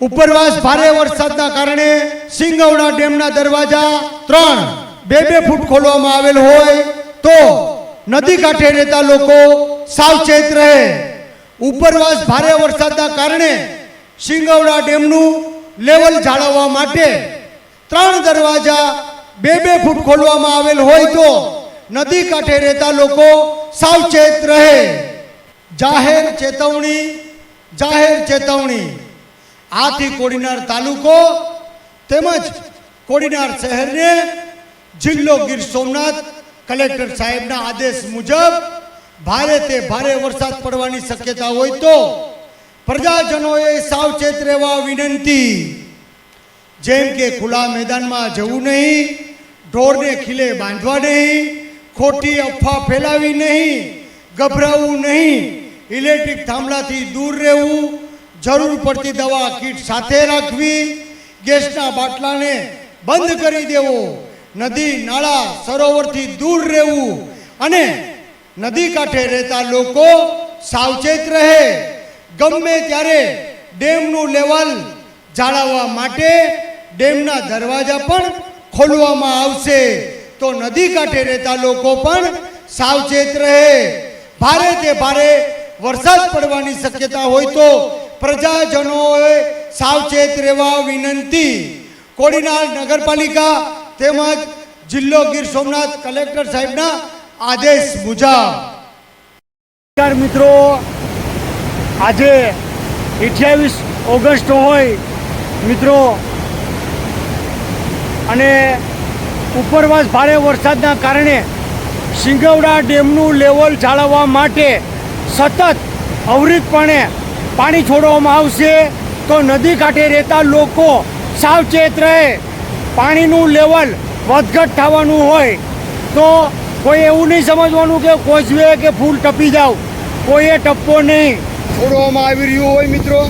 ઉપરવાસ ભારે વરસાદના કારણે સિંગવડા ડેમના દરવાજા ત્રણ, બે બે ફૂટ ખોલવામાં આવેલ હોય તો નદી કાંઠે રહેતા લોકો સાવચેત રહે. ઉપરવાસ ભારે વરસાદના કારણે સિંગવડા ડેમનું લેવલ જાળવવા માટે ત્રણ દરવાજા બે બે ફૂટ ખોલવામાં આવેલ હોય તો નદી કાંઠે રહેતા લોકો સાવચેત રહે. જાહેર ચેતવણી જાહેર ચેતવણી. આથી કોડીનાર તાલુકો તેમજ કોડીનાર શહેરને જિલ્લો ગીર સોમનાથ કલેક્ટર સાહેબના આદેશ મુજબ ભારે તે ભારે વરસાદ પડવાની શક્યતા હોય તો પ્રજાજનોએ સાવચેત રહેવા વિનંતી. જેમ કે ખુલ્લા મેદાનમાં જવું નહીં ઢોરને ખીલે બાંધવા નહીં ખોટી અફવા ફેલાવી નહીં ગભરાવું નહીં ઇલેક્ટ્રિક થાંભલાથી દૂર રહેવું જરૂર પડતી દવા કીટ સાથે રાખવી, ગેસના બાટલાને બંધ કરી દેવો, નદી, નાળા સરોવરથી દૂર રહેવું અને નદી કાંઠે રહેતા લોકો સાવચેત રહે. ગમે ત્યારે ડેમનું લેવલ જાળવવા માટે ડેમના દરવાજા પણ ખોલવામાં આવશે, તો નદી કાંઠે રહેતા લોકો પણ સાવચેત રહે. ભારે તે ભારે વરસાદ પડવાની શક્યતા હોય તો પ્રજાજનોએ સાવચેત રહેવા વિનંતી. કોડીનાર નગરપાલિકા તેમજ જિલ્લો ગીર સોમનાથ કલેક્ટર સાહેબના આદેશ મુજબ. મિત્રો. આજે અઠ્યાવીસ ઓગસ્ટ હોય મિત્રો. અને ઉપરવાસ ભારે વરસાદના કારણે સિંગવડા ડેમનું લેવલ જાળવવા માટે સતત અવરિતપણે પાણી છોડવામાં આવશે તો નદી કાંઠે રહેતા લોકો સાવચેત રહે. પાણીનું લેવલ વધઘટ થવાનું હોય તો કોઈ એવું નહીં સમજવાનું કે કોચવે કે ફૂલ ટપી જાવ. કોઈએ ટપવો નહીં. છોડવામાં આવી રહ્યું હોય મિત્રો.